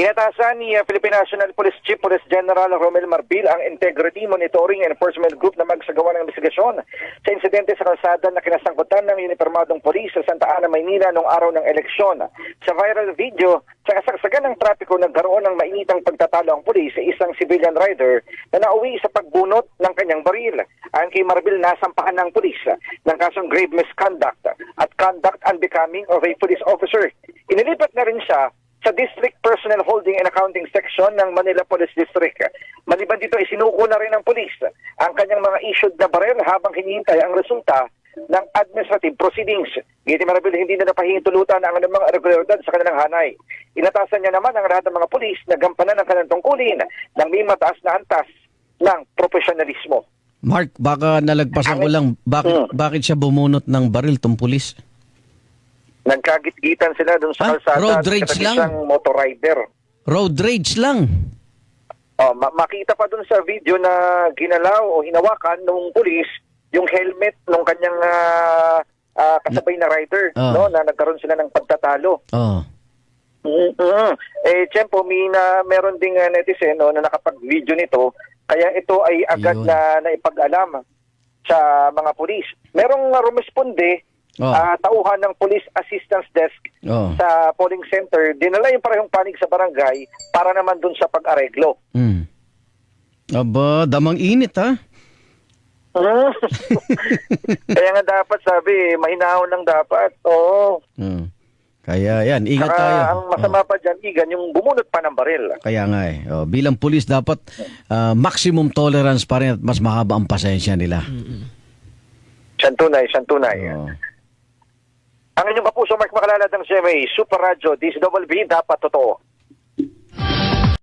Inatasan ni uh, Philippine National Police Chief Police General Romel Marbil ang Integrity Monitoring Enforcement Group na magsagawa ng investigasyon sa insidente sa kalsada na kinasangkutan ng uniformadong polis sa Santa Ana, Maynila noong araw ng eleksyon. Sa viral video, sa kasagsagan ng trapiko nagkaroon ng mainitang pagtatalo ang polis sa isang civilian rider na nauwi sa pagbunot ng kanyang baril. Ayon kay Marbil, nasampahan ng polis ng kasong grave misconduct at conduct unbecoming of a police officer. Inilipat na rin siya sa District Personnel Holding and Accounting Section ng Manila Police District. Maliban dito, isinuko na rin ng polis ang kanyang mga issued na baril habang hinihintay ang resulta ng administrative proceedings. Giti Marabel, hindi na napahihintulutan ang anumang irregularidad sa kanilang hanay. Inatasan niya naman ang lahat ng mga polis na gampanan ang kanilang tungkulin ng may mataas na antas ng profesionalismo. Mark, baka nalagpasan ko Ang- lang, bakit, Hmm. bakit siya bumunot ng baril tong pulis? Nagkagit-gitan sila dun sa Ah, kalsada road rage lang? siyang motor rider. Road rage lang. Oh, ma- makita pa dun sa video na ginalaw o hinawakan ng pulis yung helmet ng kanyang ah, ah, kasabay na rider, Ah. no, na nagkaroon sila ng pagtatalo. Oh. mm Eh, tiyempo, may na, meron ding ah, netizen no, na nakapag-video nito, kaya ito ay agad Yun. na naipag-alam sa mga pulis. Merong uh, rumesponde, Oh. ah, tauhan ng Police Assistance Desk Oh. sa polling center, dinala yung parehong panig sa barangay para naman dun sa pag-areglo. Mm. Aba, damang init ha? Mm. Kaya nga dapat sabi, mahinahon lang dapat. Oo. Mm. Kaya yan, ingat Saka tayo. ang masama pa dyan, Igan, yung bumunot pa ng baril. Oh, Kaya nga eh. Oh, bilang pulis dapat ah, maximum tolerance pa rin at mas mahaba ang pasensya nila. Siyan tunay, siyan tunay. Oh. Ang inyong kapuso, Mark Makalalad ng CMA, Super Radio, DCWB, dapat totoo.